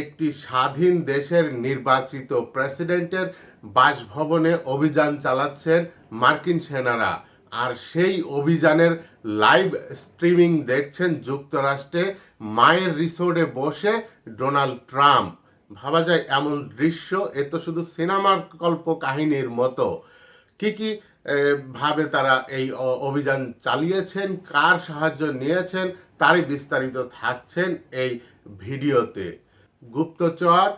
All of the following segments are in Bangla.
একটি স্বাধীন দেশের নির্বাচিত প্রেসিডেন্টের বাসভবনে অভিযান চালাচ্ছেন মার্কিন সেনারা। আর সেই অভিযানের লাইভ স্ট্রিমিং দেখছেন যুক্তরাষ্ট্রে মায়ের রিসোর্টে বসে ডোনাল্ড ট্রাম্প। ভাবা যায় এমন দৃশ্য, এ তো শুধু সিনেমার কল্প কাহিনীর মতো। কি কি ভাবে তারা এই অভিযান চালিয়েছেন, কার সাহায্য নিয়েছেন, তারই বিস্তারিত থাকছেন এই ভিডিওতে। গুপ্তচর,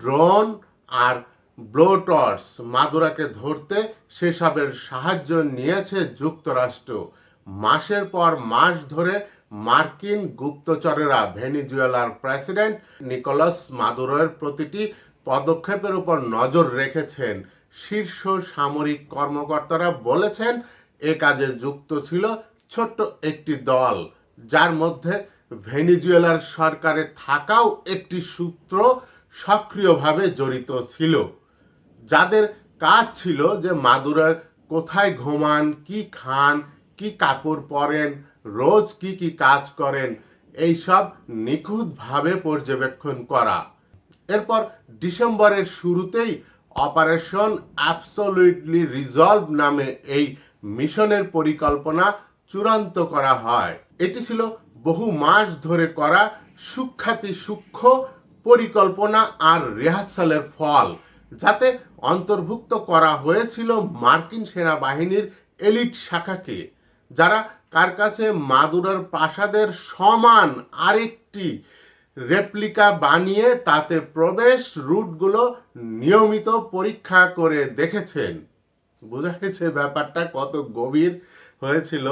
ড্রোন আর ব্লোটর্স মাদুরাকে ধরতে সেসবের সাহায্য নিয়েছে যুক্তরাষ্ট্র। মাসের পর মাস ধরে মার্কিন গুপ্তচরেরা ভেনিজুয়েলার প্রেসিডেন্ট নিকোলাস মাদুরোর প্রতিটি পদক্ষেপের উপর নজর রেখেছেন। শীর্ষ সামরিক কর্মকর্তারা বলেছেন, এ কাজে যুক্ত ছিল ছোট্ট একটি দল, যার মধ্যে ভেনিজুয়েলার সরকারে থাকাও একটি সূত্র সক্রিয়ভাবে জড়িত ছিল। যাদের কাজ ছিল যে মাদুরা কোথায় ঘুমান, কি খান, কি কাপড় পরেন, রোজ কি কি কাজ করেন, এইসব নিখুঁতভাবে পর্যবেক্ষণ করা। এরপর ডিসেম্বরের শুরুতেই অপারেশন অ্যাবসলিউটলি রিজলভ নামে এই মিশনের পরিকল্পনা চূড়ান্ত করা হয়। এটি ছিল বহু মাস ধরে করা সুখ্যাতি সূক্ষ্ম পরিকল্পনা আর রিহার্সালের ফল, যাতে অন্তর্ভুক্ত করা হয়েছিল মার্কিন সেনাবাহিনীর এলিট শাখাকে, যারা কার কাছে মাদুরার প্রাসাদের সমান আরেকটি রেপ্লিকা বানিয়ে তাতে প্রবেশ রুটগুলো নিয়মিত পরীক্ষা করে দেখেছেন। বোঝা গেছে ব্যাপারটা কত গভীর হয়েছিল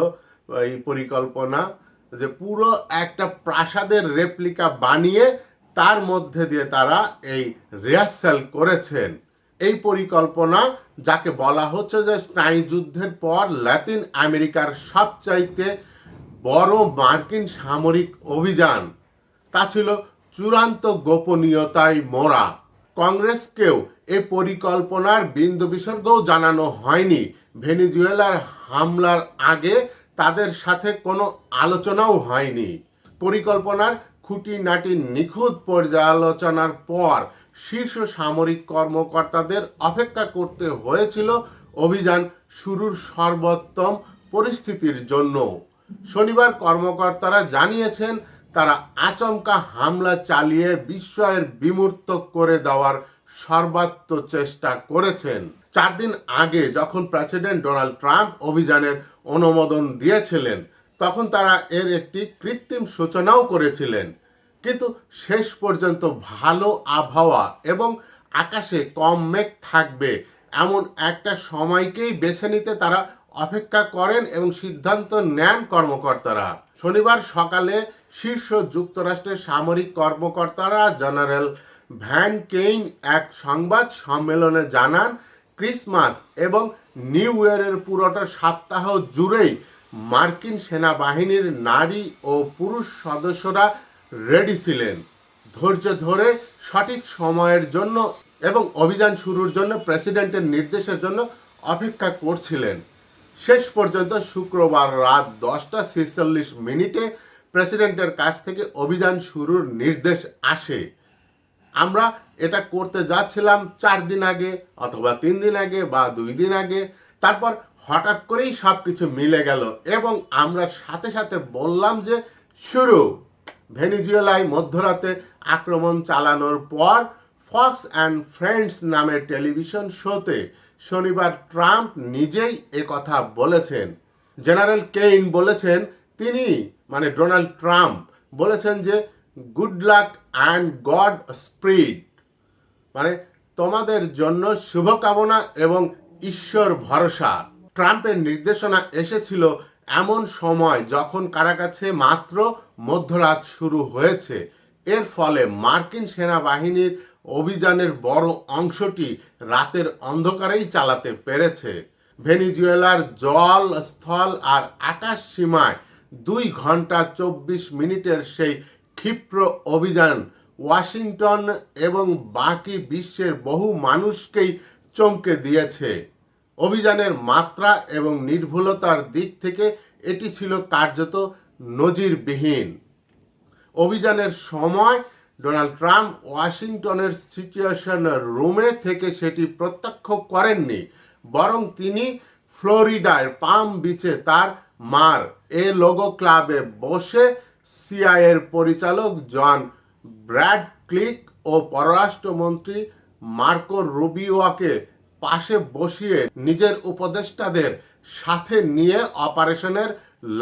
এই পরিকল্পনা। যে পুরো একটা প্রাসাদের রেপ্লিকা বানিয়ে তার মধ্যে দিয়ে তারা এই রিহার্সাল করেছেন। এই পরিকল্পনা যাকে বলা হচ্ছে যে স্নায়ুযুদ্ধের পর লাতিন আমেরিকার সবচাইতে বড় মার্কিন সামরিক অভিযান, তা ছিল চূড়ান্ত গোপনীয়তায় মোড়া কংগ্রেসকেও এ পরিকল্পনার বিন্দু বিসর্গও জানানো হয়নি। ভেনিজুয়েলার হামলার আগে তাদের সাথে কোনো আলোচনাও হয়নি। পরিকল্পনার খুঁটিনাটি নিখুঁত পর্যালোচনার পর শীর্ষ সামরিক কর্মকর্তাদের অপেক্ষা করতে হয়েছিল অভিযান শুরুর সর্বোত্তম পরিস্থিতির জন্য। শনিবার কর্মকর্তারা জানিয়েছেন, তারা আচমকা হামলা চালিয়ে বিস্ময়ের বিমূর্ত করে দেওয়ার সর্বাত্ম চেষ্টা করেছেন। চার দিন আগে যখন প্রেসিডেন্ট ডোনাল্ড ট্রাম্প অভিযানের অনুমোদন দিয়েছিলেন, তখন তারা এর একটি কৃত্রিম সূচনাও করেছিলেন। কিন্তু শেষ পর্যন্ত ভালো আবহাওয়া এবং আকাশে কম মেঘ থাকবে এমন একটা সময়কেই বেছে নিতে তারা অপেক্ষা করেন এবং সিদ্ধান্ত নেন কর্মকর্তারা। শনিবার সকালে শীর্ষ যুক্তরাষ্ট্রের সামরিক কর্মকর্তারা জেনারেল ভ্যান কেইন এক সংবাদ সম্মেলনে জানান ক্রিসমাস এবং নিউ ইয়ারের পুরোটা সপ্তাহ জুড়েই মার্কিন সেনাবাহিনীর নারী ও পুরুষ সদস্যরা রেডি ছিলেন। ধৈর্য ধরে, সঠিক সময়ের জন্য এবং অভিযান শুরুর জন্য প্রেসিডেন্টের নির্দেশের জন্য অপেক্ষা করছিলেন। শেষ পর্যন্ত শুক্রবার রাত দশটা ছেচল্লিশ মিনিটে প্রেসিডেন্টের কাছ থেকে অভিযান শুরুর নির্দেশ আসে। আমরা এটা করতে যাচ্ছিলাম চার দিন আগে অথবা তিন দিন আগে বা দুই দিন আগে। তারপর হঠাৎ করেই সব কিছু মিলে গেল এবং আমরা সাথে সাথে বললাম যে, শুরু। ভেনিজুয়েলায় মধ্যরাতে আক্রমণ চালানোর পর ফক্স অ্যান্ড ফ্রেন্ডস নামের টেলিভিশন শোতে শনিবার ট্রাম্প নিজেই কথা বলেছেন। জেনারেল কেইন বলেছেন, তিনি মানে ডোনাল্ড ট্রাম্প, বলেছেন যে, good luck and God speed. মানে তোমাদের জন্য শুভকামনা এবং ঈশ্বর ভরসা। ট্রাম্পের নির্দেশনা এসেছিল এমন সময় যখন কারাকাছে মাত্র মধ্যরাত শুরু হয়েছে। এর ফলে মার্কিন সেনাবাহিনীর অভিযানের বড় অংশটি রাতের অন্ধকারেই চালাতে পেরেছে। ভেনিজুয়েলার জল, স্থল আর আকাশ সীমায় দুই ঘণ্টা চব্বিশ মিনিটের সেই ক্ষিপ্র অভিযান ওয়াশিংটন এবং বাকি বিশ্বের বহু মানুষকেই চমকে দিয়েছে। অভিযানের মাত্রা এবং নির্ভুলতার দিক থেকে এটি ছিল কার্যত নজিরবিহীন। অভিযানের সময় ডোনাল্ড ট্রাম্প ওয়াশিংটনের সিচুয়েশন রুমে থেকে সেটি প্রত্যক্ষ করেননি, বরং তিনি ফ্লোরিডার পাম বিচে তার মার এ লোগো ক্লাবে বসে সিআইয়ের পরিচালক জন ব্র্যাড ক্লিক ও পররাষ্ট্রমন্ত্রী মার্কো রুবিওয়াকে পাশে বসিয়ে নিজের উপদেষ্টাদের সাথে নিয়ে অপারেশনের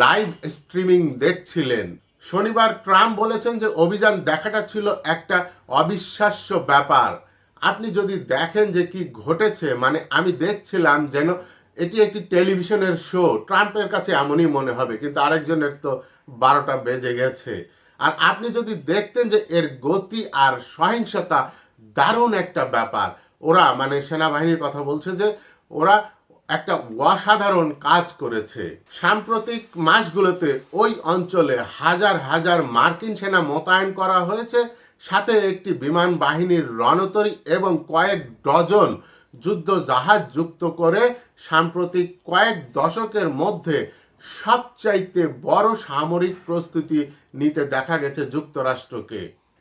লাইভ স্ট্রিমিং দেখছিলেন। শনিবার ট্রাম্প বলেছেন যে অভিযান দেখাটা ছিল একটা অবিশ্বাস্য ব্যাপার। আপনি যদি দেখেন যে কি ঘটেছে মানে আমি দেখছিলাম যেন এটি একটি টেলিভিশনের শো, ট্রাম্পের কাছে এমনই মনে হবে, কিন্তু আরেকজনের তো বারোটা বেজে গেছে। আর আপনি যদি দেখতেন যে এর গতি আর সহিংসতা দারুণ একটা ব্যাপার, ওরা মানে সেনাবাহিনীর কথা বলছে যে ওরা একটা অসাধারণ কাজ করেছে। সাম্প্রতিক মাসগুলোতে ওই অঞ্চলে হাজার হাজার মার্কিন সেনা মোতায়েন করা হয়েছে, সাথে একটি বিমান বাহিনীর রণতরী এবং কয়েক ডজন যুদ্ধ জাহাজ যুক্ত করে সাম্প্রতিক কয়েক দশকের মধ্যে সবচাইতে বড় সামরিক প্রস্তুতি নিতে দেখা গেছে যুক্তরাষ্ট্রকে।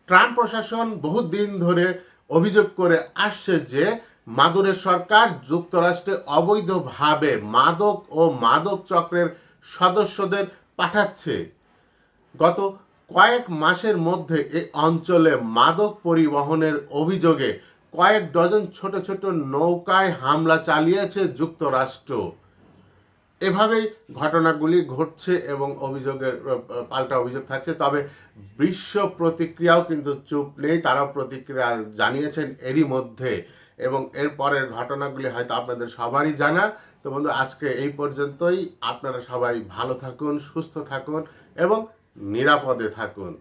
ট্রাম্প প্রশাসন বহুদিন ধরে অভিযোগ করে আসছে যে, মাদুরের সরকার যুক্তরাষ্ট্রে অবৈধভাবে মাদক ও মাদক চক্রের সদস্যদের পাঠাচ্ছে। গত কয়েক মাসের মধ্যে এই অঞ্চলে মাদক পরিবহনের অভিযোগে কয়েক ডজন ছোট ছোট নৌকায় হামলা চালিয়েছে যুক্তরাষ্ট্র। এভাবেই ঘটনাগুলি ঘটছে এবং অভিযোগের পাল্টা অভিযোগ থাকছে। তবে বিশ্ব প্রতিক্রিয়াও কিন্তু চুপ নেই, তারাও প্রতিক্রিয়া জানিয়েছেন এরই মধ্যে। এবং এর পরের ঘটনাগুলি হয়তো আপনাদের সবারই জানা। তো বন্ধু, আজকে এই পর্যন্তই। আপনারা সবাই ভালো থাকুন, সুস্থ থাকুন এবং নিরাপদে থাকুন।